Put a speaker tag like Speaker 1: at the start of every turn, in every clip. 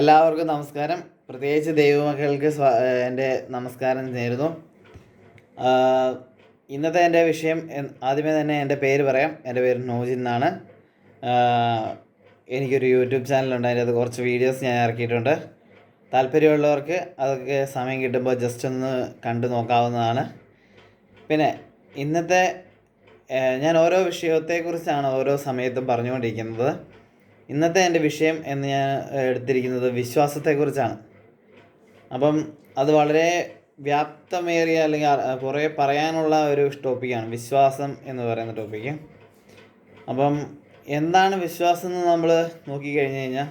Speaker 1: എല്ലാവർക്കും നമസ്കാരം. പ്രത്യേകിച്ച് ദൈവമക്കൾക്ക് സ്വാ എന്റെ നമസ്കാരം നേരുന്നു. ഇന്നത്തെ എന്റെ വിഷയം ആദ്യമേ തന്നെ എന്റെ പേര് പറയാം. എന്റെ പേര് നോജിൻ എന്നാണ്. എനിക്കൊരു യൂട്യൂബ് ചാനലുണ്ട് അതിന്റെ അത് കുറച്ച് വീഡിയോസ് ഞാൻ ഇറക്കിയിട്ടുണ്ട്. താല്പര്യമുള്ളവർക്ക് അതൊക്കെ സമയം കിട്ടുമ്പോൾ ജസ്റ്റ് ഒന്ന് കണ്ടു നോക്കാവുന്നതാണ്. പിന്നെ ഇന്നത്തെ ഞാൻ ഓരോ വിഷയത്തെക്കുറിച്ചാണ് ഓരോ സമയത്തും പറഞ്ഞുകൊണ്ടിരിക്കുന്നത്. ഇന്നത്തെ എന്റെ വിഷയം എന്ന് ഞാൻ എടുത്തിരിക്കുന്നത് വിശ്വാസത്തെക്കുറിച്ചാണ്. അപ്പം അത് വളരെ വ്യാപ്തമേറിയ അല്ലെങ്കിൽ കുറേ പറയാനുള്ള ഒരു ടോപ്പിക്കാണ് വിശ്വാസം എന്ന് പറയുന്ന ടോപ്പിക്ക്. അപ്പം എന്താണ് വിശ്വാസം എന്ന് നമ്മൾ നോക്കിക്കഴിഞ്ഞ് കഴിഞ്ഞാൽ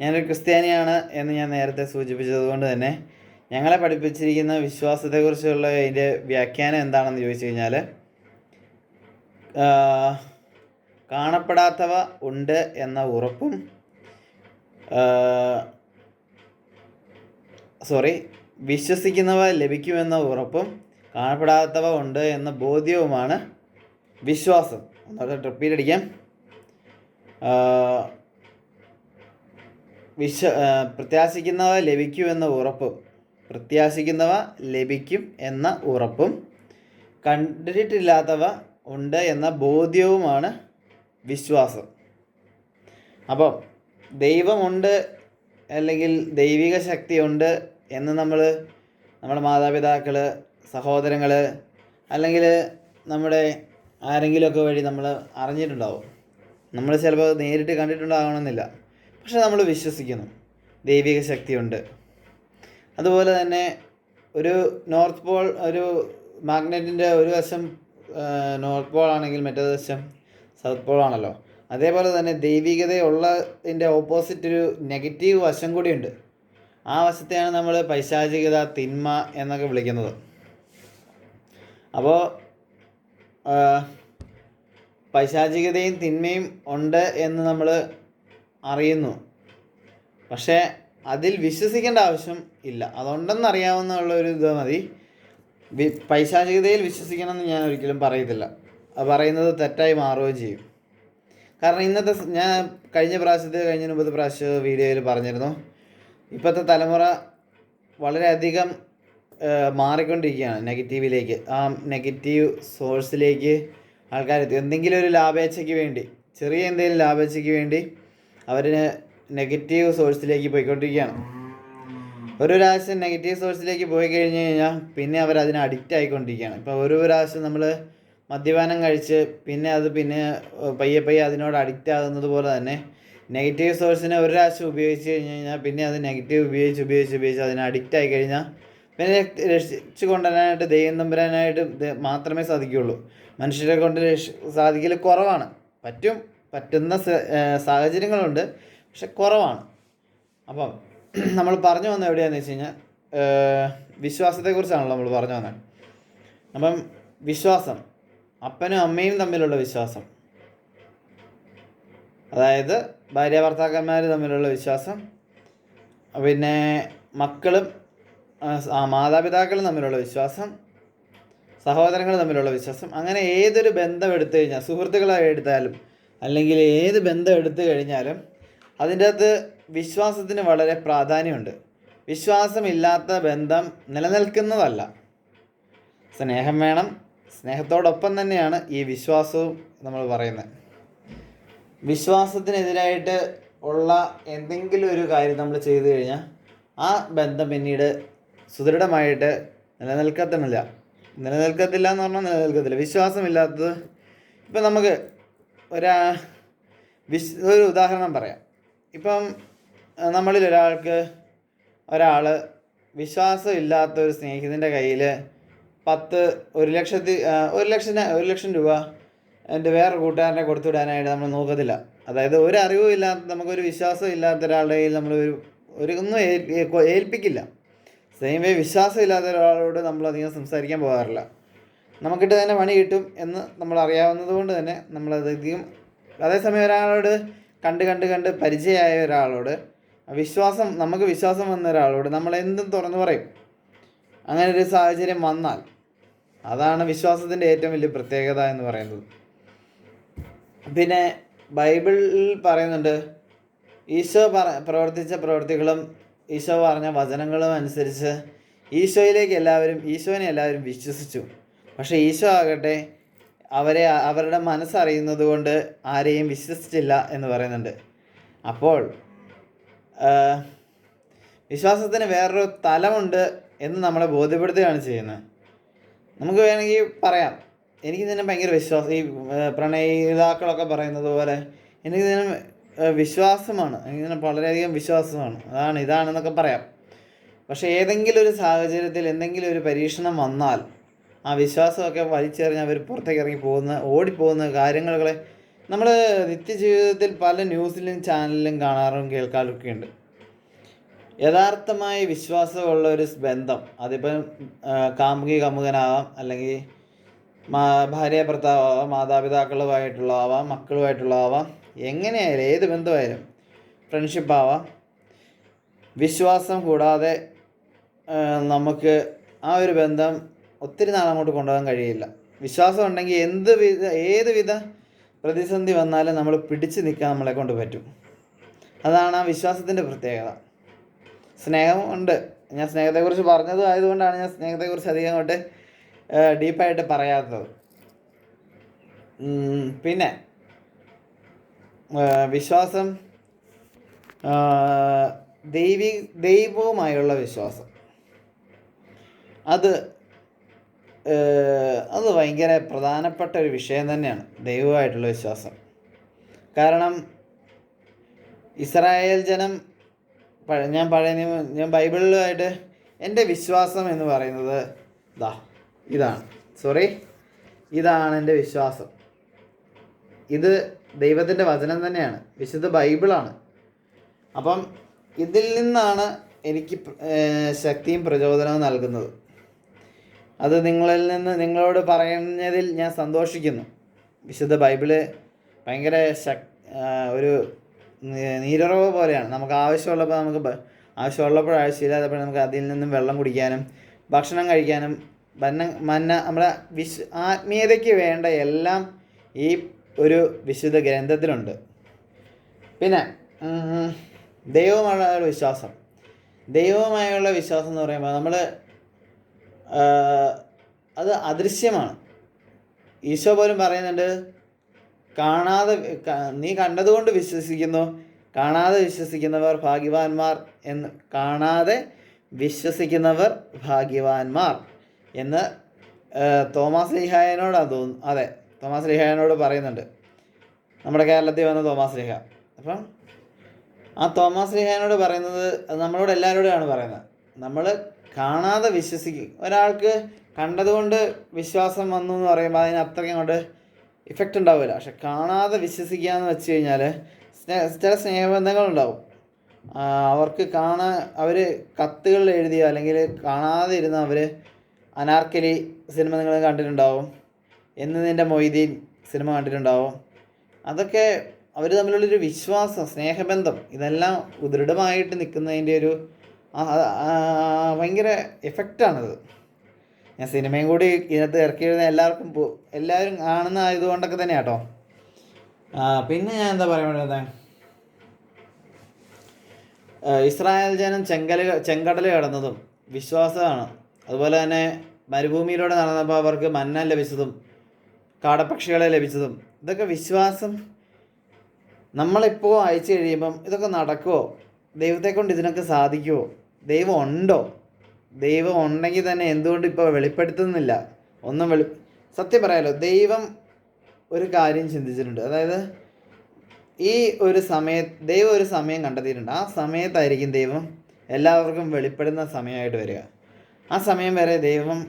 Speaker 1: ഞാനൊരു ക്രിസ്ത്യാനിയാണ് എന്ന് ഞാൻ നേരത്തെ സൂചിപ്പിച്ചതുകൊണ്ട് തന്നെ ഞങ്ങളെ പഠിപ്പിച്ചിരിക്കുന്ന വിശ്വാസത്തെക്കുറിച്ചുള്ള അതിന്റെ വ്യാഖ്യാനം എന്താണെന്ന് ചോദിച്ചു കഴിഞ്ഞാൽ കാണപ്പെടാത്തവ ഉണ്ട് എന്ന ഉറപ്പും സോറി വിശ്വസിക്കുന്നവ ലഭിക്കുമെന്ന ഉറപ്പും കാണപ്പെടാത്തവ ഉണ്ട് എന്ന ബോധ്യവുമാണ് വിശ്വാസം. ഒന്നാമത്തെ റിപ്പീറ്റ് അടിക്കാം. വിശ്വ പ്രത്യാശിക്കുന്നവ ലഭിക്കുമെന്ന ഉറപ്പും പ്രത്യാശിക്കുന്നവ ലഭിക്കും എന്ന ഉറപ്പും കണ്ടിട്ടില്ലാത്തവ ഉണ്ട് എന്ന ബോധ്യവുമാണ് വിശ്വാസം. അപ്പം ദൈവമുണ്ട് അല്ലെങ്കിൽ ദൈവിക ശക്തിയുണ്ട് എന്ന് നമ്മൾ നമ്മുടെ മാതാപിതാക്കൾ സഹോദരങ്ങൾ അല്ലെങ്കിൽ നമ്മുടെ ആരെങ്കിലുമൊക്കെ വഴി നമ്മൾ അറിഞ്ഞിട്ടുണ്ടാവും. നമ്മൾ ചിലപ്പോൾ നേരിട്ട് കണ്ടിട്ടുണ്ടാകണമെന്നില്ല. പക്ഷെ നമ്മൾ വിശ്വസിക്കുന്നു ദൈവിക ശക്തിയുണ്ട്. അതുപോലെ തന്നെ ഒരു നോർത്ത് പോൾ ഒരു മാഗ്നറ്റിന്റെ ഒരു വശം നോർത്ത് പോൾ ആണെങ്കിൽ മറ്റേ വശം സൗത്ത് പോൾ ആണല്ലോ അതേപോലെ തന്നെ ദൈവികതയുള്ളതിന്റെ ഓപ്പോസിറ്റ് ഒരു നെഗറ്റീവ് വശം കൂടിയുണ്ട്. ആ വശത്തെയാണ് നമ്മൾ പൈശാചികത തിന്മ എന്നൊക്കെ വിളിക്കുന്നത്. അപ്പോൾ പൈശാചികതയും തിന്മയും ഉണ്ട് എന്ന് നമ്മൾ അറിയുന്നു. പക്ഷേ അതിൽ വിശ്വസിക്കേണ്ട ആവശ്യം ഇല്ല. അതുണ്ടെന്ന് അറിയാവുന്ന ഒരു ഇത് മതി. പൈശാചികതയിൽ വിശ്വസിക്കണമെന്ന് ഞാൻ ഒരിക്കലും പറയത്തില്ല. പറയുന്നത് തെറ്റായി മാറുകയും ചെയ്യും. കാരണം ഇന്നത്തെ ഞാൻ കഴിഞ്ഞ പ്രാവശ്യത്തെ കഴിഞ്ഞ മുമ്പത്തെ പ്രാവശ്യം വീഡിയോയിൽ പറഞ്ഞിരുന്നു. ഇപ്പോഴത്തെ തലമുറ വളരെയധികം മാറിക്കൊണ്ടിരിക്കുകയാണ് നെഗറ്റീവിലേക്ക്. ആ നെഗറ്റീവ് സോഴ്സിലേക്ക് ആൾക്കാർ എന്തെങ്കിലും ഒരു ലാഭേച്ഛയ്ക്ക് വേണ്ടി ചെറിയ എന്തെങ്കിലും ലാഭേച്ഛയ്ക്ക് വേണ്ടി അവരിന് നെഗറ്റീവ് സോഴ്സിലേക്ക് പോയിക്കൊണ്ടിരിക്കുകയാണ്. ഒരു പ്രാവശ്യം നെഗറ്റീവ് സോഴ്സിലേക്ക് പോയി കഴിഞ്ഞ് കഴിഞ്ഞാൽ പിന്നെ അവർ അതിന് അഡിക്റ്റ് ആയിക്കൊണ്ടിരിക്കുകയാണ്. ഇപ്പോൾ ഒരു പ്രാവശ്യം നമ്മൾ മദ്യപാനം കഴിച്ച് പിന്നെ അത് പിന്നെ പയ്യെ പയ്യെ അതിനോട് അഡിക്റ്റ് ആകുന്നത് പോലെ തന്നെ നെഗറ്റീവ് സോഴ്സിനെ ഒരു പ്രാവശ്യം ഉപയോഗിച്ച് കഴിഞ്ഞ് കഴിഞ്ഞാൽ പിന്നെ അത് നെഗറ്റീവ് ഉപയോഗിച്ച് ഉപയോഗിച്ച് ഉപയോഗിച്ച് അതിനെ അഡിക്റ്റ് ആയി കഴിഞ്ഞാൽ പിന്നെ രക്ഷിച്ചു കൊണ്ടുവരാനായിട്ട് ദൈവം തമ്പുരാനായിട്ട് മാത്രമേ സാധിക്കുകയുള്ളൂ. മനുഷ്യരെ കൊണ്ട് സാധിക്കൽ കുറവാണ്. പറ്റും പറ്റുന്ന സാഹചര്യങ്ങളുണ്ട് പക്ഷെ കുറവാണ്. അപ്പം നമ്മൾ പറഞ്ഞു വന്ന എവിടെയാണെന്ന് വെച്ച് കഴിഞ്ഞാൽ വിശ്വാസത്തെക്കുറിച്ചാണല്ലോ നമ്മൾ പറഞ്ഞു വന്നത്. അപ്പം വിശ്വാസം അപ്പനും അമ്മയും തമ്മിലുള്ള വിശ്വാസം. അതായത് ഭാര്യ ഭർത്താക്കന്മാർ തമ്മിലുള്ള വിശ്വാസം. പിന്നെ മക്കളും മാതാപിതാക്കളും തമ്മിലുള്ള വിശ്വാസം. സഹോദരങ്ങൾ തമ്മിലുള്ള വിശ്വാസം. അങ്ങനെ ഏതൊരു ബന്ധം എടുത്തു കഴിഞ്ഞാൽ സുഹൃത്തുക്കളായി എടുത്താലും അല്ലെങ്കിൽ ഏത് ബന്ധം എടുത്തു കഴിഞ്ഞാലും അതിന്റെ അകത്ത് വിശ്വാസത്തിന് വളരെ പ്രാധാന്യമുണ്ട്. വിശ്വാസമില്ലാത്ത ബന്ധം നിലനിൽക്കുന്നതല്ല. സ്നേഹം വേണം സ്നേഹത്തോടൊപ്പം തന്നെയാണ് ഈ വിശ്വാസവും നമ്മൾ പറയുന്നത്. വിശ്വാസത്തിനെതിരായിട്ട് ഉള്ള എന്തെങ്കിലും ഒരു കാര്യം നമ്മൾ ചെയ്തു കഴിഞ്ഞാൽ ആ ബന്ധം പിന്നീട് സുദൃഢമായിട്ട് നിലനിൽക്കത്തുന്നില്ല നിലനിൽക്കത്തില്ല എന്ന് പറഞ്ഞാൽ നിലനിൽക്കത്തില്ല. വിശ്വാസമില്ലാത്തത് ഇപ്പം നമുക്ക് ഒരാ വിശ് ഒരു ഉദാഹരണം പറയാം. ഇപ്പം നമ്മളിൽ ഒരാൾക്ക് ഒരാൾ വിശ്വാസമില്ലാത്ത ഒരു സ്നേഹിതന്റെ കയ്യിൽ പത്ത് ഒരു ലക്ഷത്തി ഒരു ലക്ഷം ഒരു ലക്ഷം രൂപ എന്റെ വേറെ കൂട്ടുകാരനെ കൊടുത്തുവിടാനായിട്ട് നമ്മൾ നോക്കത്തില്ല. അതായത് ഒരു അറിവും ഇല്ലാത്ത നമുക്കൊരു വിശ്വാസം ഇല്ലാത്ത ഒരാളുടെ കയ്യിൽ നമ്മൾ ഒരു ഒരു ഒന്നും ഏൽപ്പിക്കില്ല. സെയിം വേ വിശ്വാസം ഇല്ലാത്ത ഒരാളോട് നമ്മൾ അധികം സംസാരിക്കാൻ പോകാറില്ല. നമുക്കിട്ട് തന്നെ പണി കിട്ടും എന്ന് നമ്മൾ അറിയാവുന്നത് കൊണ്ട് തന്നെ നമ്മളധികം അതേസമയം ഒരാളോട് കണ്ട് കണ്ട് കണ്ട് പരിചയമായ ഒരാളോട് വിശ്വാസം നമുക്ക് വിശ്വാസം വന്ന ഒരാളോട് നമ്മൾ എന്തും തുറന്നു പറയും. അങ്ങനെ ഒരു സാഹചര്യം വന്നാൽ അതാണ് വിശ്വാസത്തിന്റെ ഏറ്റവും വലിയ പ്രത്യേകത എന്ന് പറയുന്നത്. പിന്നെ ബൈബിളിൽ പറയുന്നുണ്ട് ഈശോ പറ പ്രവർത്തിച്ച പ്രവൃത്തികളും ഈശോ പറഞ്ഞ വചനങ്ങളും അനുസരിച്ച് ഈശോയിലേക്ക് എല്ലാവരും ഈശോനെ എല്ലാവരും വിശ്വസിച്ചു. പക്ഷേ ഈശോ ആകട്ടെ അവരെ അവരുടെ മനസ്സറിയുന്നത് കൊണ്ട് ആരെയും വിശ്വസിച്ചില്ല എന്ന് പറയുന്നുണ്ട്. അപ്പോൾ വിശ്വാസത്തിന് വേറൊരു തലമുണ്ട് എന്ന് നമ്മളെ ബോധ്യപ്പെടുത്തുകയാണ് ചെയ്യുന്നത്. നമുക്ക് വേണമെങ്കിൽ പറയാം. എനിക്ക് ഇതിനെ ഭയങ്കര വിശ്വാസം ഈ പ്രണയിതാക്കളൊക്കെ പറയുന്നത് പോലെ എനിക്ക് തന്നെ വിശ്വാസമാണ്. എനിക്ക് ഇതിന് വളരെയധികം വിശ്വാസമാണ്. അതാണ് ഇതാണെന്നൊക്കെ പറയാം. പക്ഷേ ഏതെങ്കിലും ഒരു സാഹചര്യത്തിൽ എന്തെങ്കിലും ഒരു പരീക്ഷണം വന്നാൽ ആ വിശ്വാസമൊക്കെ വലിച്ചെറിഞ്ഞ് അവർ പുറത്തേക്ക് ഇറങ്ങി പോകുന്ന ഓടിപ്പോകുന്ന കാര്യങ്ങളെ നമ്മൾ നിത്യജീവിതത്തിൽ പല ന്യൂസിലും ചാനലിലും കാണാറും കേൾക്കാറൊക്കെ ഉണ്ട് യഥാർത്ഥമായ വിശ്വാസമുള്ള ഒരു ബന്ധം. അതിപ്പം കാമുകി കാമുകനാവാം അല്ലെങ്കിൽ ഭാര്യ ഭർത്താവാം മാതാപിതാക്കളുമായിട്ടുള്ളതാവാം മക്കളുമായിട്ടുള്ളതാവാം എങ്ങനെയായാലും ഏത് ബന്ധമായാലും ഫ്രണ്ട്ഷിപ്പാവാം. വിശ്വാസം കൂടാതെ നമുക്ക് ആ ഒരു ബന്ധം ഒത്തിരി നാൾ അങ്ങോട്ട് കൊണ്ടുപോകാൻ കഴിയില്ല. വിശ്വാസം ഉണ്ടെങ്കിൽ എന്ത് വിധ ഏത് വിധ പ്രതിസന്ധി വന്നാലും നമ്മൾ പിടിച്ചു നിൽക്കാൻ നമ്മളെ കൊണ്ട് പറ്റും. അതാണ് ആ വിശ്വാസത്തിന്റെ പ്രത്യേകത. സ്നേഹം ഉണ്ട്. ഞാൻ സ്നേഹത്തെക്കുറിച്ച് പറഞ്ഞതും ആയതുകൊണ്ടാണ് ഞാൻ സ്നേഹത്തെക്കുറിച്ച് അധികം അങ്ങോട്ട് ഡീപ്പായിട്ട് പറയാത്തത്. പിന്നെ വിശ്വാസം ദൈവി ദൈവവുമായുള്ള വിശ്വാസം. അത് അത് ഭയങ്കര പ്രധാനപ്പെട്ട ഒരു വിഷയം തന്നെയാണ് ദൈവമായിട്ടുള്ള വിശ്വാസം. കാരണം ഇസ്രായേൽ ജനം ഞാൻ പഴയ നിയമം ഞാൻ ബൈബിളിലുമായിട്ട് എന്റെ വിശ്വാസം എന്ന് പറയുന്നത് ഇതാ ഇതാണ്. സോറി ഇതാണ് എന്റെ വിശ്വാസം. ഇത് ദൈവത്തിന്റെ വചനം തന്നെയാണ്. വിശുദ്ധ ബൈബിളാണ്. അപ്പം ഇതിൽ നിന്നാണ് എനിക്ക് ശക്തിയും പ്രചോദനവും നൽകുന്നത്. അത് നിങ്ങളിൽ നിന്ന് നിങ്ങളോട് പറയുന്നതിൽ ഞാൻ സന്തോഷിക്കുന്നു. വിശുദ്ധ ബൈബിൾ ഭയങ്കര ശക് ഒരു നീരുറവ് പോലെയാണ്. നമുക്ക് ആവശ്യമുള്ളപ്പോൾ നമുക്ക് ആവശ്യമുള്ളപ്പോൾ ആവശ്യമില്ലാത്തപ്പോൾ നമുക്ക് അതിൽ നിന്നും വെള്ളം കുടിക്കാനും ഭക്ഷണം കഴിക്കാനും മന്ന മന്ന നമ്മുടെ വിശ് ആത്മീയതയ്ക്ക് വേണ്ട എല്ലാം ഈ ഒരു വിശുദ്ധ ഗ്രന്ഥത്തിലുണ്ട്. പിന്നെ ദൈവമായുള്ള വിശ്വാസം. ദൈവമായുള്ള വിശ്വാസം എന്ന് പറയുമ്പോൾ നമ്മൾ അത് അദൃശ്യമാണ്. ഈശോ പോലും പറയുന്നുണ്ട് കാണാതെ നീ കണ്ടതുകൊണ്ട് വിശ്വസിക്കുന്നു. കാണാതെ വിശ്വസിക്കുന്നവർ ഭാഗ്യവാന്മാർ എന്ന് കാണാതെ വിശ്വസിക്കുന്നവർ ഭാഗ്യവാന്മാർ എന്ന് തോമസ് ലിഹായനോടാണ് തോന്നുന്നു. അതെ തോമാസ് ലിഹായനോട് പറയുന്നുണ്ട്. നമ്മുടെ കേരളത്തിൽ വന്ന തോമാസ് ലിഹ. അപ്പം ആ തോമസ് ലിഹായനോട് പറയുന്നത് നമ്മളോട് എല്ലാവരോടാണ് പറയുന്നത്. നമ്മൾ കാണാതെ വിശ്വസിക്കും. ഒരാൾക്ക് കണ്ടതുകൊണ്ട് വിശ്വാസം വന്നു എന്ന് പറയുമ്പോൾ അതിന് അത്രയ്ക്കും കൊണ്ട് ഇഫക്റ്റ് ഉണ്ടാവില്ല. പക്ഷെ കാണാതെ വിശ്വസിക്കുക എന്ന് വെച്ച് കഴിഞ്ഞാൽ സ്നേഹ ചില സ്നേഹബന്ധങ്ങളുണ്ടാവും. അവർക്ക് കാണാൻ അവർ കത്തുകൾ എഴുതിയോ അല്ലെങ്കിൽ കാണാതെ ഇരുന്ന അവർ അനാർക്കലി സിനിമ നിങ്ങൾ കണ്ടിട്ടുണ്ടാവും. എന്ന് നിന്റെ മൊയ്തീൻ സിനിമ കണ്ടിട്ടുണ്ടാവും. അതൊക്കെ അവർ തമ്മിലുള്ളൊരു വിശ്വാസം സ്നേഹബന്ധം ഇതെല്ലാം ദൃഢമായിട്ട് നിൽക്കുന്നതിന്റെ ഒരു ഭയങ്കര എഫക്റ്റാണത് ഞാൻ സിനിമയും കൂടി ഇതിനകത്ത് ഇറക്കി എഴുതുന്ന എല്ലാവർക്കും എല്ലാവരും കാണുന്ന ഇതുകൊണ്ടൊക്കെ തന്നെ കേട്ടോ. പിന്നെ ഞാൻ എന്താ പറയുന്നത് ഇസ്രായേൽ ജനം ചെങ്കല ചെങ്കടൽ കടന്നതും വിശ്വാസമാണ്. അതുപോലെ തന്നെ മരുഭൂമിയിലൂടെ നടന്നപ്പോൾ അവർക്ക് മന്ന ലഭിച്ചതും കാടപ്പക്ഷികളെ ലഭിച്ചതും ഇതൊക്കെ വിശ്വാസം. നമ്മളിപ്പോൾ അയച്ചു കഴിയുമ്പം ഇതൊക്കെ നടക്കുമോ ദൈവത്തെ കൊണ്ട് ഇതിനൊക്കെ സാധിക്കുമോ ദൈവം ഉണ്ടോ? ദൈവം ഉണ്ടെങ്കിൽ തന്നെ എന്തുകൊണ്ട് ഇപ്പോൾ വെളിപ്പെടുത്തുന്നില്ല? ഒന്നും വെളി സത്യം പറയാലോ ദൈവം ഒരു കാര്യം ചിന്തിച്ചിട്ടുണ്ട്. അതായത് ഈ ഒരു സമയ ദൈവം ഒരു സമയം കണ്ടെത്തിയിട്ടുണ്ട്. ആ സമയത്തായിരിക്കും ദൈവം എല്ലാവർക്കും വെളിപ്പെടുന്ന സമയമായിട്ട് വരിക. ആ സമയം വരെ ദൈവം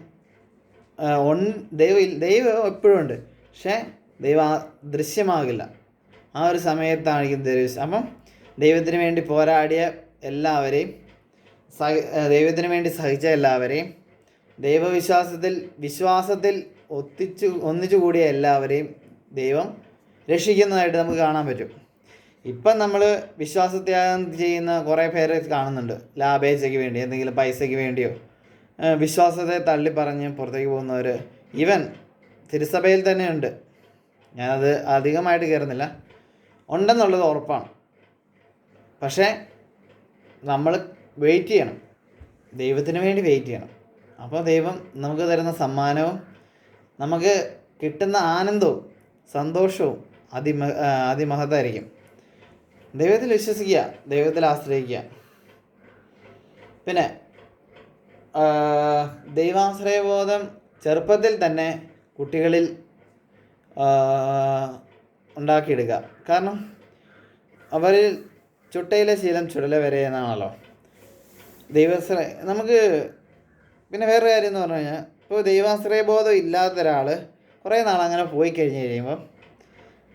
Speaker 1: ഒൺ ദൈവം ദൈവം എപ്പോഴും ഉണ്ട്. പക്ഷേ ദൈവം ദൃശ്യമാകില്ല. ആ ഒരു സമയത്തായിരിക്കും ദൈവം അപ്പം ദൈവത്തിന് വേണ്ടി പോരാടിയ എല്ലാവരെയും സഹ ദൈവത്തിന് വേണ്ടി സഹിച്ച എല്ലാവരെയും ദൈവവിശ്വാസത്തിൽ വിശ്വാസത്തിൽ ഒത്തിച്ചു ഒന്നിച്ചു കൂടിയ എല്ലാവരെയും ദൈവം രക്ഷിക്കുന്നതായിട്ട് നമുക്ക് കാണാൻ പറ്റും. ഇപ്പം നമ്മൾ വിശ്വാസത്യാഗം ചെയ്യുന്ന കുറേ പേരെ കാണുന്നുണ്ട്. ലാഭേച്ഛയ്ക്ക് വേണ്ടി എന്തെങ്കിലും പൈസയ്ക്ക് വേണ്ടിയോ വിശ്വാസത്തെ തള്ളി പറഞ്ഞ് പുറത്തേക്ക് പോകുന്നവർ ഈവൻ തിരുസഭയിൽ തന്നെ ഉണ്ട് ഞാനത് അധികമായിട്ട് കയറുന്നില്ല ഉണ്ടെന്നുള്ളത് ഉറപ്പാണ്. പക്ഷേ നമ്മൾ വെയിറ്റ് ചെയ്യണം. ദൈവത്തിന് വേണ്ടി വെയിറ്റ് ചെയ്യണം. അപ്പോൾ ദൈവം നമുക്ക് തരുന്ന സമ്മാനവും നമുക്ക് കിട്ടുന്ന ആനന്ദവും സന്തോഷവും അതിമ അതിമഹത്തായിരിക്കും. ദൈവത്തിൽ വിശ്വസിക്കുക ദൈവത്തിൽ ആശ്രയിക്കുക. പിന്നെ ദൈവാശ്രയബോധം ചെറുപ്പത്തിൽ തന്നെ കുട്ടികളിൽ ഉണ്ടാക്കിയെടുക്കുക. കാരണം അവരിൽ ചുട്ടയിലെ ശീലം ചുടല വരെ എന്നാണല്ലോ. ദൈവാശ്രയ നമുക്ക് പിന്നെ വേറൊരു കാര്യം എന്ന് പറഞ്ഞു കഴിഞ്ഞാൽ ഇപ്പോൾ ദൈവാശ്രയ ബോധം ഇല്ലാത്ത ഒരാൾ കുറേ നാൾ അങ്ങനെ പോയി കഴിഞ്ഞ് കഴിയുമ്പം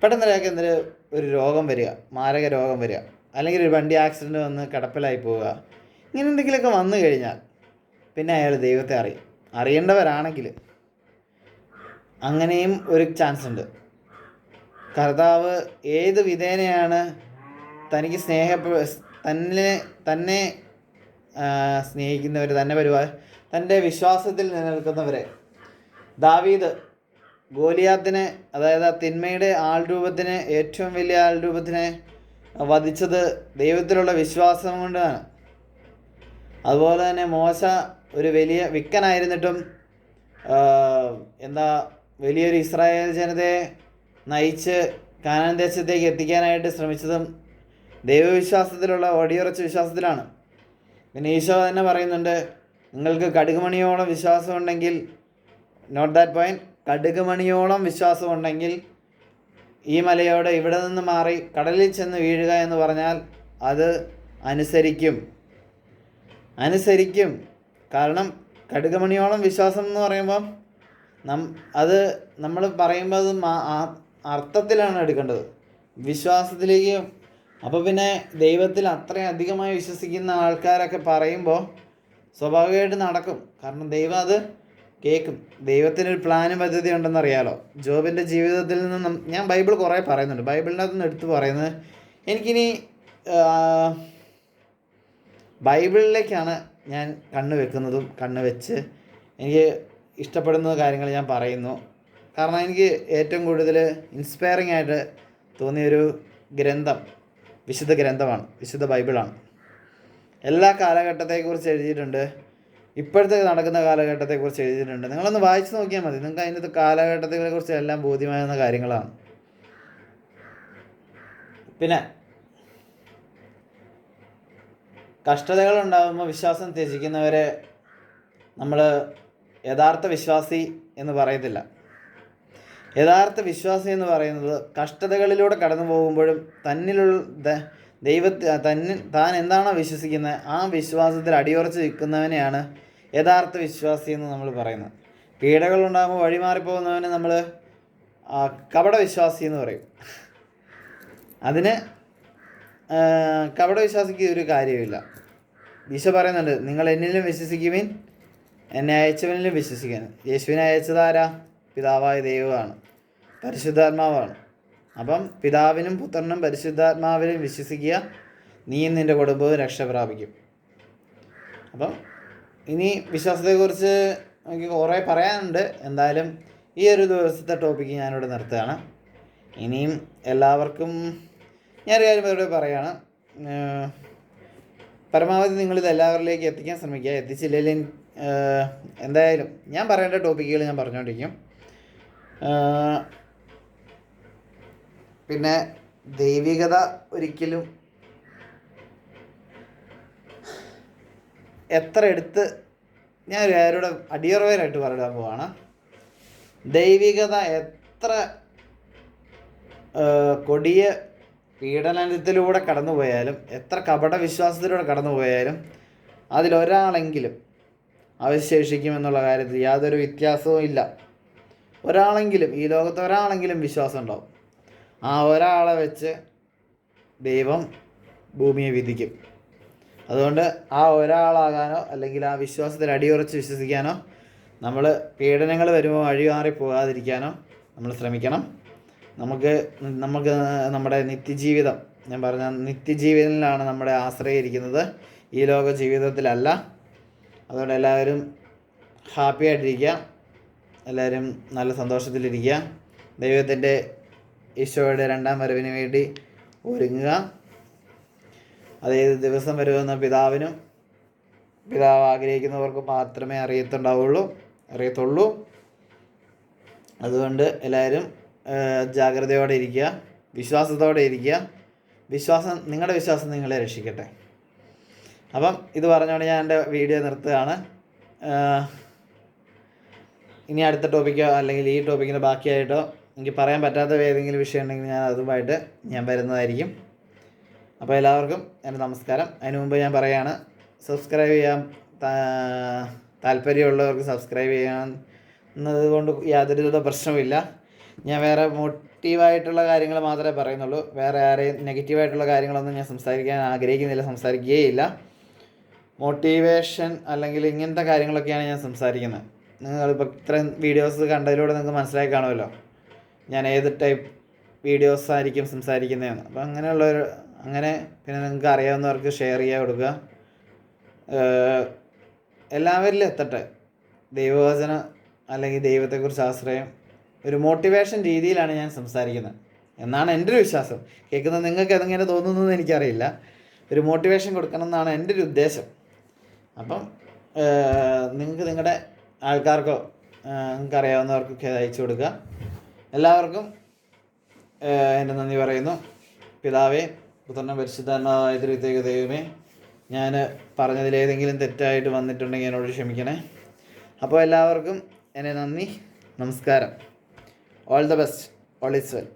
Speaker 1: പെട്ടെന്ന് ഒരാൾക്ക് എന്തൊരു ഒരു രോഗം വരിക മാരക രോഗം വരിക അല്ലെങ്കിൽ ഒരു വണ്ടി ആക്സിഡന്റ് വന്ന് കിടപ്പിലായി പോവുക ഇങ്ങനെ എന്തെങ്കിലുമൊക്കെ വന്നു കഴിഞ്ഞാൽ പിന്നെ അയാൾ ദൈവത്തെ അറിയും. അറിയേണ്ടവരാണെങ്കിൽ അങ്ങനെയും ഒരു ചാൻസ് ഉണ്ട്. കർത്താവ് ഏത് വിധേനയാണ് തനിക്ക് സ്നേഹ തന്നെ തന്നെ സ്നേഹിക്കുന്നവർ തന്നെ പരിപാ തന്റെ വിശ്വാസത്തിൽ നിലനിൽക്കുന്നവരെ. ദാവീദ് ഗോലിയാത്തിനെ അതായത് ആ തിന്മയുടെ ആൾ രൂപത്തിന് ഏറ്റവും വലിയ ആൾ രൂപത്തിനെ വധിച്ചത് ദൈവത്തിലുള്ള വിശ്വാസം കൊണ്ടാണ്. അതുപോലെ തന്നെ മോശ ഒരു വലിയ വിക്കനായിരുന്നിട്ടും എന്താ വലിയൊരു ഇസ്രായേൽ ജനതയെ നയിച്ച് കാനാൻ ദേശത്തേക്ക് എത്തിക്കാനായിട്ട് ശ്രമിച്ചതും ദൈവവിശ്വാസത്തിലുള്ള ഒടിയുറച്ച വിശ്വാസത്തിലാണ്. പിന്നെ ഈശോ തന്നെ പറയുന്നുണ്ട് നിങ്ങൾക്ക് കടുകുമണിയോളം വിശ്വാസമുണ്ടെങ്കിൽ നോട്ട് ദാറ്റ് പോയിന്റ് കടുകുമണിയോളം വിശ്വാസമുണ്ടെങ്കിൽ ഈ മലയോട് ഇവിടെ നിന്ന് മാറി കടലിൽ ചെന്ന് വീഴുക എന്ന് പറഞ്ഞാൽ അത് അനുസരിക്കും. അനുസരിക്കും. കാരണം കടുകുമണിയോളം വിശ്വാസം എന്ന് പറയുമ്പം നം അത് നമ്മൾ പറയുമ്പോൾ അത് അർത്ഥത്തിലാണ് എടുക്കേണ്ടത്. വിശ്വാസത്തിലേക്ക് അപ്പോൾ പിന്നെ ദൈവത്തിൽ അത്രയും അധികമായി വിശ്വസിക്കുന്ന ആൾക്കാരൊക്കെ പറയുമ്പോൾ സ്വാഭാവികമായിട്ട് നടക്കും. കാരണം ദൈവം അത് കേൾക്കും ദൈവത്തിനൊരു പ്ലാനും പദ്ധതി ഉണ്ടെന്ന് അറിയാലോ. ജോബിന്റെ ജീവിതത്തിൽ നിന്ന് ഞാൻ ബൈബിൾ കുറേ പറയുന്നുണ്ട്. ബൈബിളിനകത്ത് നിന്ന് എടുത്ത് പറയുന്നത് എനിക്കിനി ബൈബിളിലേക്കാണ് ഞാൻ കണ്ണ് വെക്കുന്നതും കണ്ണ് വെച്ച് എനിക്ക് ഇഷ്ടപ്പെടുന്ന കാര്യങ്ങൾ ഞാൻ പറയുന്നു. കാരണം എനിക്ക് ഏറ്റവും കൂടുതൽ ഇൻസ്പയറിംഗ് ആയിട്ട് തോന്നിയൊരു ഗ്രന്ഥം വിശുദ്ധ ഗ്രന്ഥമാണ് വിശുദ്ധ ബൈബിളാണ്. എല്ലാ കാലഘട്ടത്തെക്കുറിച്ച് എഴുതിയിട്ടുണ്ട്. ഇപ്പോഴത്തെ നടക്കുന്ന കാലഘട്ടത്തെക്കുറിച്ച് എഴുതിയിട്ടുണ്ട്. നിങ്ങളൊന്ന് വായിച്ചു നോക്കിയാൽ മതി. നിങ്ങൾക്ക് അതിന്റെ കാലഘട്ടത്തെക്കുറിച്ച് എല്ലാം ബോധ്യമാകുന്ന കാര്യങ്ങളാണ്. പിന്നെ കഷ്ടതകൾ ഉണ്ടാകുമ്പോൾ വിശ്വാസം ത്യജിക്കുന്നവരെ നമ്മൾ യഥാർത്ഥ വിശ്വാസി എന്ന് പറയത്തില്ല. യഥാർത്ഥ വിശ്വാസം എന്ന് പറയുന്നത് കഷ്ടതകളിലൂടെ കടന്നു പോകുമ്പോഴും തന്നിലുള്ള ദൈവത്തെ തന്നിൽ താൻ എന്താണോ വിശ്വസിക്കുന്നത് ആ വിശ്വാസത്തിൽ അടിയുറച്ച് നിൽക്കുന്നവനെയാണ് യഥാർത്ഥ വിശ്വാസി എന്ന് നമ്മൾ പറയുന്നത്. പീഡകൾ ഉണ്ടാകുമ്പോൾ വഴിമാറിപ്പോകുന്നവനെ നമ്മൾ കപട വിശ്വാസി എന്ന് പറയും. അതിന് കപടവിശ്വാസിക്ക് കപട വിശ്വാസിക്ക് ഒരു കാര്യമില്ല ഈശോ പറയുന്നുണ്ട് നിങ്ങൾ എന്നിലും വിശ്വസിക്കുവിൻ എന്നെ അയച്ചവനിലും വിശ്വസിക്കാൻ. യേശുവിനെ അയച്ചതാരാ പിതാവായ ദൈവമാണ്. പരിശുദ്ധാത്മാവാണ്. അപ്പം പിതാവിനും പുത്രനും പരിശുദ്ധാത്മാവിനും വിശ്വസിക്കുക. നീയും നിന്റെ കുടുംബവും രക്ഷ പ്രാപിക്കും. അപ്പം ഇനി വിശ്വാസത്തെക്കുറിച്ച് എനിക്ക് കുറേ പറയാനുണ്ട്. എന്തായാലും ഈ ഒരു ദിവസത്തെ ടോപ്പിക്ക് ഞാനിവിടെ നിർത്തുകയാണ്. ഇനിയും എല്ലാവർക്കും ഞാനൊരു കാര്യം ഇവിടെ പറയുകയാണ് പരമാവധി നിങ്ങളിത് എല്ലാവരിലേക്ക് എത്തിക്കാൻ ശ്രമിക്കുക. എത്തിച്ചില്ലെങ്കിൽ എന്തായാലും ഞാൻ പറയേണ്ട ടോപ്പിക്കുകൾ ഞാൻ പറഞ്ഞുകൊണ്ടിരിക്കും. പിന്നെ ദൈവികത ഒരിക്കലും എത്ര എടുത്ത് ഞാൻ ആരോടെ അടിയറവേനായിട്ട് പറയാൻ പോവാണ്. ദൈവികത എത്ര കൊടിയ പീഡനത്തിലൂടെ കടന്നു പോയാലും എത്ര കപട വിശ്വാസത്തിലൂടെ കടന്നു പോയാലും അതിലൊരാളെങ്കിലും അവശേഷിക്കുമെന്നുള്ള കാര്യത്തിൽ യാതൊരു വ്യത്യാസവും ഇല്ല. ഒരാളെങ്കിലും ഈ ലോകത്ത് ഒരാളെങ്കിലും വിശ്വാസം ഉണ്ടാവും ആ ഒരാളെ വെച്ച് ദൈവം ഭൂമിയെ വിധിക്കും. അതുകൊണ്ട് ആ ഒരാളാകാനോ അല്ലെങ്കിൽ ആ വിശ്വാസത്തിൽ അടിയുറച്ച് വിശ്വസിക്കാനോ നമ്മൾ പീഡനങ്ങൾ വരുമ്പോൾ വഴിമാറി പോകാതിരിക്കാനോ നമ്മൾ ശ്രമിക്കണം. നമുക്ക് നമുക്ക് നമ്മുടെ നിത്യജീവിതം ഞാൻ പറഞ്ഞ നിത്യജീവിതത്തിലാണ് നമ്മുടെ ആശ്രയിരിക്കുന്നത് ഈ ലോക ജീവിതത്തിലല്ല. അതുകൊണ്ട് എല്ലാവരും ഹാപ്പി ആയിട്ടിരിക്കുക. എല്ലാവരും നല്ല സന്തോഷത്തിലിരിക്കുക. ദൈവത്തിന്റെ ഈശോയുടെ രണ്ടാം വരവിന് വേണ്ടി ഒരുങ്ങുക. അതായത് ദിവസം വരുമെന്ന പിതാവിനും പിതാവ് ആഗ്രഹിക്കുന്നവർക്ക് മാത്രമേ അറിയത്തുണ്ടാവുള്ളൂ അറിയത്തുള്ളൂ. അതുകൊണ്ട് എല്ലാവരും ജാഗ്രതയോടെ ഇരിക്കുക വിശ്വാസത്തോടെ ഇരിക്കുക. വിശ്വാസം നിങ്ങളുടെ വിശ്വാസം നിങ്ങളെ രക്ഷിക്കട്ടെ. അപ്പം ഇത് പറഞ്ഞുകൊണ്ട് ഞാൻ എന്റെ വീഡിയോ നിർത്തുകയാണ്. ഇനി അടുത്ത ടോപ്പിക്കോ അല്ലെങ്കിൽ ഈ ടോപ്പിക്കിന്റെ ബാക്കിയായിട്ടോ എനിക്ക് പറയാൻ പറ്റാത്ത ഏതെങ്കിലും വിഷയം ഉണ്ടെങ്കിൽ ഞാൻ അതുമായിട്ട് ഞാൻ വരുന്നതായിരിക്കും. അപ്പോൾ എല്ലാവർക്കും എന്റെ നമസ്കാരം. അതിന് മുമ്പ് ഞാൻ പറയുകയാണ് സബ്സ്ക്രൈബ് ചെയ്യാൻ താല്പര്യമുള്ളവർക്ക് സബ്സ്ക്രൈബ് ചെയ്യാൻ എന്നത് കൊണ്ട് യാതൊരുവിധ പ്രശ്നവുമില്ല. ഞാൻ വേറെ മോട്ടീവായിട്ടുള്ള കാര്യങ്ങൾ മാത്രമേ പറയുന്നുള്ളൂ. വേറെ ആരെയും നെഗറ്റീവായിട്ടുള്ള കാര്യങ്ങളൊന്നും ഞാൻ സംസാരിക്കാൻ ആഗ്രഹിക്കുന്നില്ല സംസാരിക്കുകയില്ല. മോട്ടിവേഷൻ അല്ലെങ്കിൽ ഇങ്ങനത്തെ കാര്യങ്ങളൊക്കെയാണ് ഞാൻ സംസാരിക്കുന്നത്. നിങ്ങളിപ്പോൾ ഇത്രയും വീഡിയോസ് കണ്ടതിലൂടെ നിങ്ങൾക്ക് മനസ്സിലായി കാണുമല്ലോ. ഞാൻ ഏത് ടൈപ്പ് വീഡിയോസ് ആയിരിക്കും സംസാരിക്കുന്നതെന്ന്. അപ്പോൾ അങ്ങനെയുള്ളൊരു അങ്ങനെ പിന്നെ നിങ്ങൾക്ക് അറിയാവുന്നവർക്ക് ഷെയർ ചെയ്യാൻ കൊടുക്കുക. എല്ലാവരിലും എത്തട്ടെ. ദൈവവചന അല്ലെങ്കിൽ ദൈവത്തെക്കുറിച്ച് ആശ്രയം ഒരു മോട്ടിവേഷൻ രീതിയിലാണ് ഞാൻ സംസാരിക്കുന്നത്. എന്നാണ് എന്റെ ഒരു വിശ്വാസം. കേൾക്കുന്നത് നിങ്ങൾക്ക് അതെങ്ങനെ തോന്നുന്നതെന്ന് എനിക്കറിയില്ല. ഒരു മോട്ടിവേഷൻ കൊടുക്കണം എന്നാണ് എന്റെ ഒരു ഉദ്ദേശം. അപ്പം നിങ്ങൾക്ക് നിങ്ങളുടെ ആൾക്കാർക്കോ നിങ്ങൾക്ക് അറിയാവുന്നവർക്കൊക്കെ അയച്ചു കൊടുക്കുക. എല്ലാവർക്കും എന്റെ നന്ദി പറയുന്നു. പിതാവേ പുത്രനും പരിശുദ്ധാത്മാവായ തിരുത്തേക്ക് ദൈവമേ ഞാൻ പറഞ്ഞതിലേതെങ്കിലും തെറ്റായിട്ട് വന്നിട്ടുണ്ടെങ്കിൽ എന്നോട് ക്ഷമിക്കണേ. അപ്പോൾ എല്ലാവർക്കും എന്നെ നന്ദി നമസ്കാരം. All the best all is well